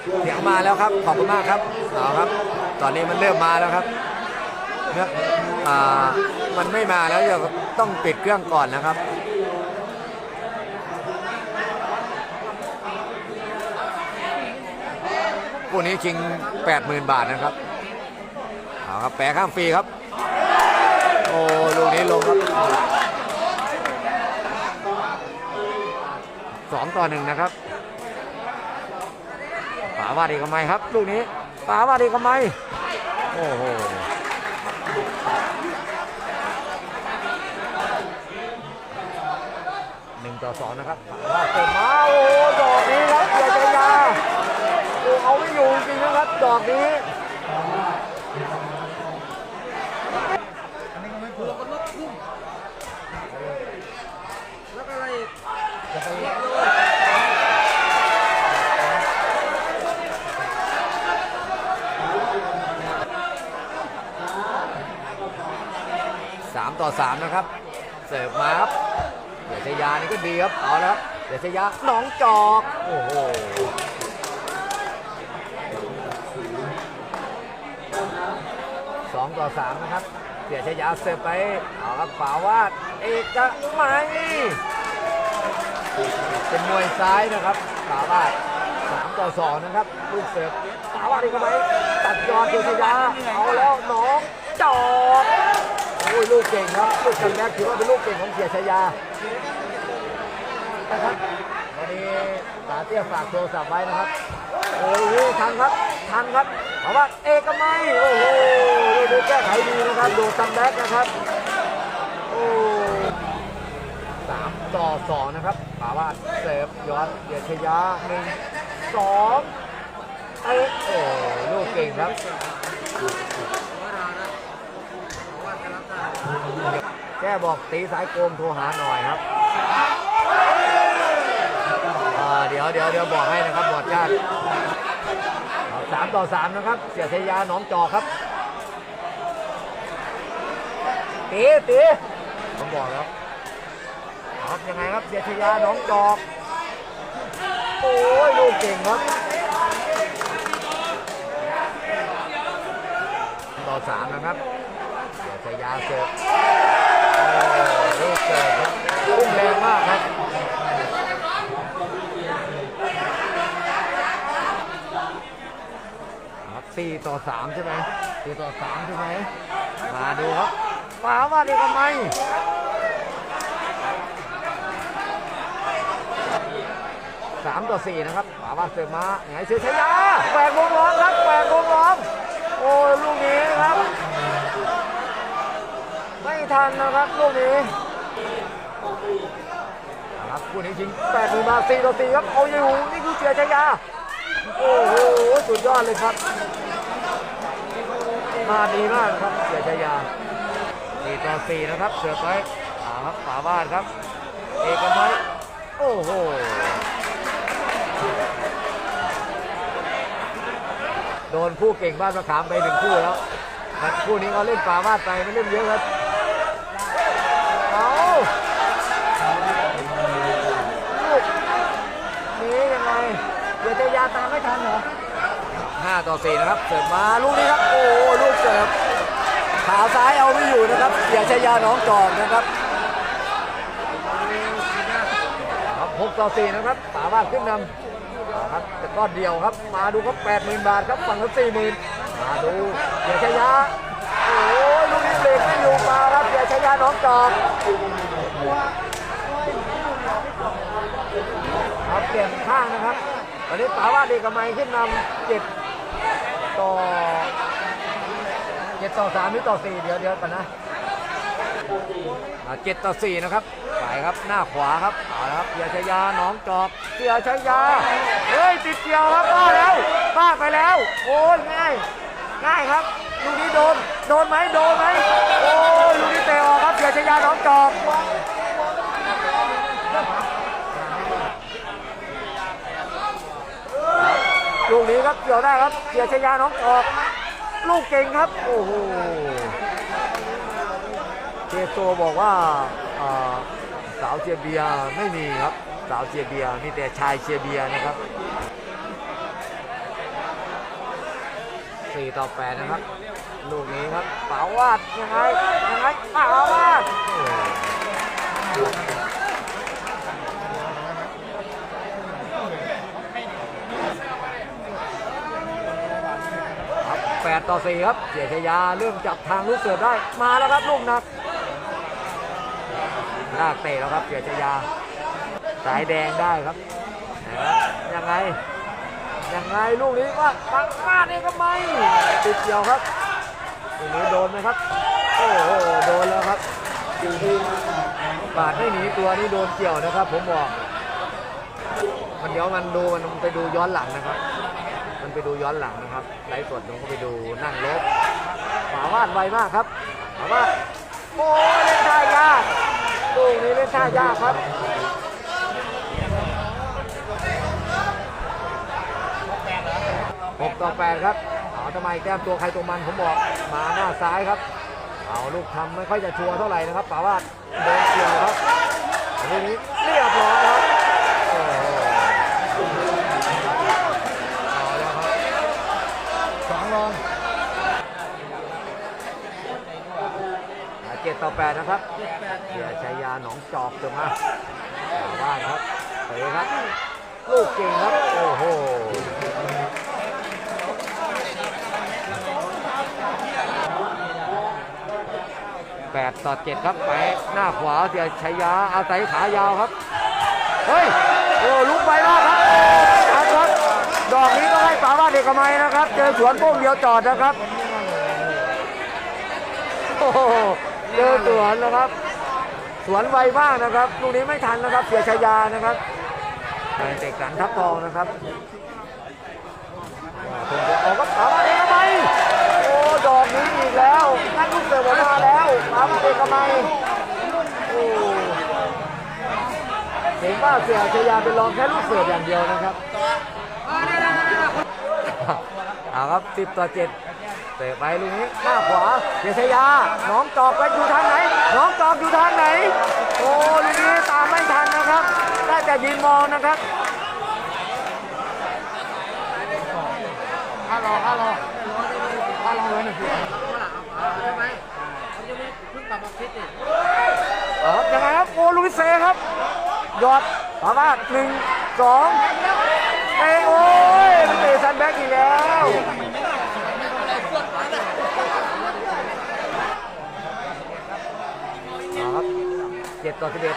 เสียงมาแล้วครับ ขอบคุณมากครับเอาครับ ตอนนี้มันเริ่มมาแล้วครับเนื้ออ่ามันไม่มาแล้วจะต้องปิดเครื่องก่อนนะครับคู่นี้ชิง 80,000 บาทนะครับเอาครับแปะข้ามฟรีครับ โอ้ลูกนี้ลงครับสองต่อหนึ่งนะครับ ป๋าวาดีกทำไมครับลูกนี้ป๋าวาดีกทำไมโอ้โหหนึ่งต่อสองนะครับป๋าวาเต็มมาโอ้โหดอกนี้ครับเกียรติยาเอาไม่อยู่จริงนะครับดอกนี้ 3 ต่อ 3 นะครับ เสิร์ฟมาครับเดชยานี่ก็ดีครับเอาละครัเดชยาหนองจอก โอ้โหสองต่อสามนะครับเดียชยาเสิร์ฟไปเอาครับฝาวาดเอกไมัยเป็นมวยซ้ายนะครับฝาวาดสามต่อสองนะครับลูกเสิร์ฟฝาวาดเอกไหมตัดยอดเดียชยาเอาแล้วน้องจอก โอ้ยลูกเก่งครับลูกคันแรกถือว่าเป็นลูกเก่งของเกียชยานะครับวันนี้ตาเตี้ยฝากโทรศัพท์ไว้นะครับโอ้ยทันครับทันครับเพราะว่าเอกมัยโอ้โหดูแก้ไขดีนะครับดูคัมแบ็กนะครับโอ้สามต่อสองนะครับถามว่าเสิร์ฟย้อนเกียชยาหนึ่งสองเอ๊ะโอ้ลูกเก่งครับ แค่บอกตีสายโกมโทรหาหน่อยครับเดี๋ยวเดี๋ยวเดี๋ยวบอกให้นะครับบอดชาติสามต่อสามนะครับ เสียชยาหนองจอครับตีตีผมบอกแล้วครับยังไงครับเสียชยาหนองจอกโอ้ยลูกเก่งครับต่อสามนะครับเสียชยาเสิร์ฟ มากครับสี่ต่อสามใช่ไหมสี่ต่อสามใช่ไหมมาดูครับมาว่าดีทำไมสามต่อสี่นะครับป่าว่าเสือมาไงเสือชยาแหวกวงล้อมครับแหวกวงล้อมโอ้ลูกนี้ครับ ไม่ทันนะครับลูกนี้ ครับคู่นี้จริงแปดหมื่นบาทสี่ต่อสี่ครับเอาอยู่นี่คือเสียชายาโอ้โหสุดยอดเลยครับ มาดีมากครับเสียชายาสี่ต่อสี่นะครับเสือไปอ่าครับฝาบ้านครับ เอกมัยโอ้โหโดนคู่เก่งบ้านมะขามไปหนึ่งคู่แล้วครับคู่นี้เขาเล่นฝาบ้านไปไม่เล่นเยอะครับ เอาลูกนี้ยังไง เดี๋ยวจะยาตามไม่ทันเหรอห้าต่อสี่นะครับ เสิร์ฟมาลูกนี้ครับ โอ้ลูกเสิร์ฟขาซ้ายเอาไม่อยู่นะครับเสียชายาน้องจอกนะครับครับหกต่อสี่นะครับป่าบ้านขึ้นนำครับแต่ก้อนเดียวครับ มาดูครับแปดหมื่นบาทครับฝั่งละสี่หมื่นมาดูเสียชายาโอ้ลูกนี้เบรกไม่อยู่มาครับเสียชายาน้องจอกครับเปลี่ยนข้างนะครับ ตอนนี้ปาว่าเด็กกับไมขึ้นนำเจ็ดต่อเจ็ดต่อสามหรือต่อสี่เดี๋ยวเดี๋ยวกันนะเจ็ดต่อสี่นะครับสายครับหน้าขวาครับเอาละครับเสียชยาน้องจอกเสียชยาเฮ้ยติดเกี่ยวครับป้าแล้วป้าไปแล้ว โอ้ยง่ายง่ายครับลูกนี้โดนโดนไหมโดนไหมโอ้ยลูกนี้เตะออกครับเสียชยาน้องจอก ลูกนี้ครับเกี่ยวได้ครับเสียชยาน้องจอก ลูกเก่งครับ โอ้โหเจโตบอกว่าสาวเชียเบียไม่มีครับ สาวเชียเบียมีแต่ชายเชียเบียนะครับ4ต่อ8นะครับ ลูกนี้ครับป๋าวาดยังไงยังไงป๋าวาดโอ้ครับ 8 ต่อ 4 ครับ เสียชยาเริ่มจับทางลูกเสือได้ มาแล้วครับลูกหนักลากเตะแล้วครับเสียชยา สายแดงได้ครับนะครับยังไง ยังไงลูกนี้ว่าปังมาดเองก็ไม่ติดเกี่ยวครับลูกนี้โดนไหมครับ โอ้โห โดนแล้วครับอยู่ที่ปาดไม่หนีตัวนี่โดนเกี่ยวนะครับ ผมบอก มันเดี๋ยวมันดูมันไปดูย้อนหลังนะครับ ไปดูย้อนหลังนะครับไลฟ์สดผมก็ไปดูนั่งลบหมาวาดไวมากครับหมาวาดโอ้ยเล่นท่ายากลูกนี้เล่นท่ายากครับหกต่อแปดครับเอาทำไมแก้มตัวใครตัวมันผมบอกมาหน้าซ้ายครับ เอาลูกทำไม่ค่อยจะชัวร์เท่าไหร่นะครับป่าวาดโดนเกี่ยวครับทีนี้เรียบร้อย 7 ต่อ 8 นะครับเสียชายาหนองจอกจะมาว่านครับเตะครับ ลูกเก่งครับ โอ้โหแปต่อเครับไปหน้าขวาเสียชัยยาอาศัยขายาวครับ เฮ้ย โอ้ลุกไปมากครับชัดครับ ดอกนี้ก็ให้สาวาเด็กกมัยนะครับ เจอสวนโป้งเดียวจอดนะครับ โอ้ เจอสวนนะครับ สวนไวมากนะครับลูกนี้ไม่ทันนะครับ เสียชัยยานะครับเตะกันทับทองนะครับผมจะออกก็ป่าว่าเด็กกระไมโอ้ดอกนี้อีกแล้วนั่นลูกเสือผมมาแล้วมาเอกมัยโอ้เห็นว่าเสียชยาเป็นรองแค่ลูกเสืออย่างเดียวนะครับ เอาครับสิบต่อเจ็ดเตะไปลูกนี้หน้าขวาเสียชยาน้องจอกไปอยู่ทางไหน น้องจอกอยู่ทางไหน โอ้ลูกนี้ตามไม่ทันนะครับ ได้แต่ยืนมองนะครับห้ารอห้ารอห้ารอเลยหนึ่งทีใช่ไหมมันยังไม่เพิ่งกลับมาฟิตนี่เอาครับยังไงครับโอ้ลุยเซครับหยอดสามารถหนึ่งสอง เตะโอ้ยเตะซันแบ็กอีกแล้วเอาครับเจ็ดต่อสิบเอ็ด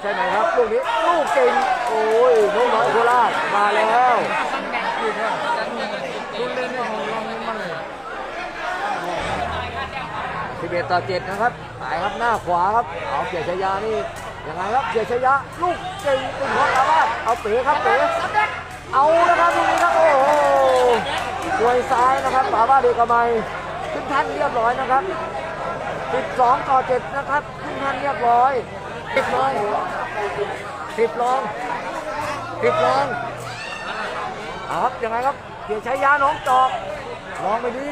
ใช่ไหมครับ ลูกนี้ ลูกเก่ง โอ้ยน้องน้อยโคราชมาแล้วคุณเล่นไม่องลองเล่นมาเลย11ต่อ7นะครับหายครับหน้าขวาครับ เอาเกียรติชยานี่ ยังไงครับเกียรติชยาลูกเก่งติดหัวสามารถเอาเป๋ครับเป๋เอานะครับลูกนี้ครับโอ้โหดวยซ้ายนะครับป่าว่าเด็กกระไมขึ้นทันเรียบร้อยนะครับ12ต่อ7นะครับขึ้นทันเรียบร้อยสิบลองสิบลองสิบลองเอาครับยังไงครับเกียรติชยาน้องจอกลองไปดี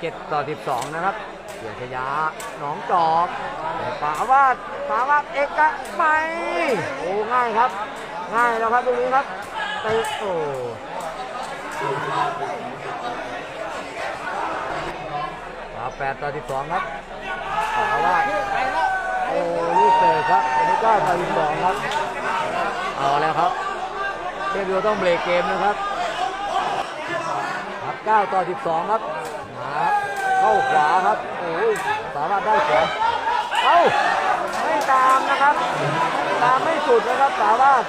เจ็ดต่อสิบสองนะครับเสียชยาหนองจอกปาวาดปาวาดเอกะไม่โอ้ง่ายครับ ง่ายแล้วครับตรงนี้ครับเตะโอ้ปาแปดต่อสิบสองครับปาว่าโอ้ลูกเตะครับอันนี้ก้าต่อสิบสองครับ เอาแล้วครับเทพวิวต้องเบรกเกมนะครับ ครับ9ต่อ12ครับ เข้าขวาครับโอ้ยสามารถได้ขวาเอ้าไม่ตามนะครับ ตามไม่สุดนะครับสามารถ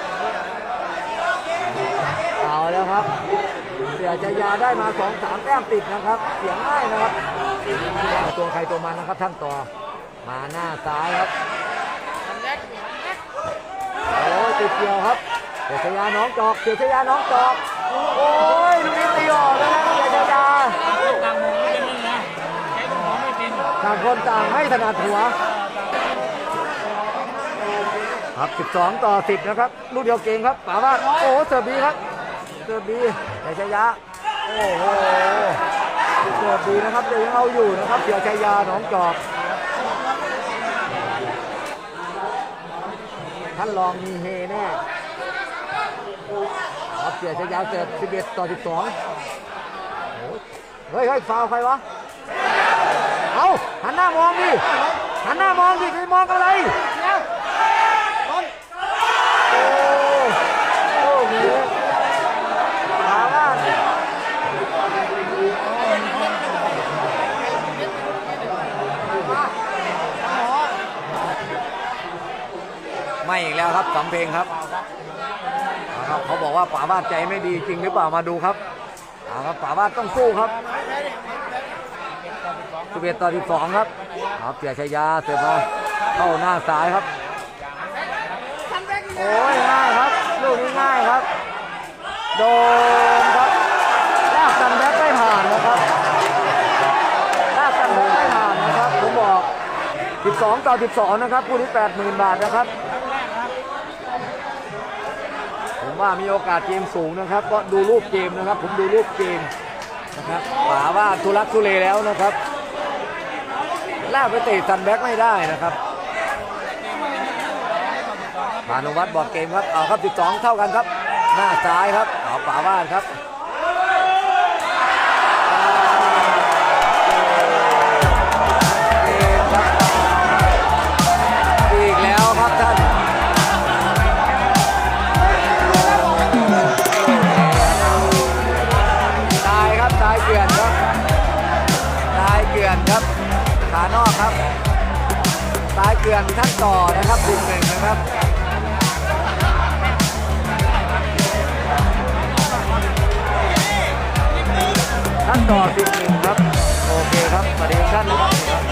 เอาแล้วครับ เสียจยาได้มา2 3แต้มติดนะครับ เสียง่ายนะครับ ตัวใครตัวมันนะครับท่านต่อ มาหน้าซ้ายครับโอ้ยติดเกี่ยวครับเสียชยาน้องจอกเสียชยาน้องจอก โอ้ยลูกนี้ตีออกแล้วนะเสียชยา ต่างคนต่างไม่ถนัดหัวครับ 12 ต่อ 10 นะครับ ลูกเดียวเก่งครับป่าว่าโอ้โหเสิร์ฟดีครับ เสิร์ฟดีเสียชยาโอ้โห เสิร์ฟดีนะครับแต่ยังเอาอยู่นะครับเสียชยาน้องจอก ท่านรองมีเฮแน่ครับเสียชายาเสิร์ฟ11 ต่อ 12 เฮ้ยเฮ้ยฟาวใครวะ เอาหันหน้ามองดิหันหน้ามองดิไปมองอะไรโอ้โอ้โหถามว่าไม่อีกแล้วครับสำเพลงครับครับ เขาบอกว่าป๋าบ้านใจไม่ดีจริงหรือเปล่ามาดูครับครับป๋าบ้านต้องสู้ครับ 11ต่อ12ครับเอาเสียชายาเสิร์ฟมาเข้าหน้าซ้ายครับ โอ้ยง่ายครับ ลูกนี้ง่ายครับ โดนครับลากกันแบ็คไม่ผ่านนะครับลากกันแบ็คไม่ผ่านนะครับ ผมบอก 12 ต่อ 12 นะครับคู่นี้80,000 บาทนะครับผมว่ามีโอกาสเกมสูงนะครับเพราะดูรูปเกมนะครับ ผมดูรูปเกมนะครับป่าว่าทุลักทุเลแล้วนะครับ ลากไปเตะซันแบ็กไม่ได้นะครับพานุวัฒน์บอกเกมครับเอาครับ 12 เท่ากันครับ หน้าซ้ายครับเอาป่าบ้านครับ เกลือนท่านต่อนะครับบุกหนึ่งนะครับท่านต่อสิบหนึ่งครับ โอเคครับสวัสดีท่านนะครับ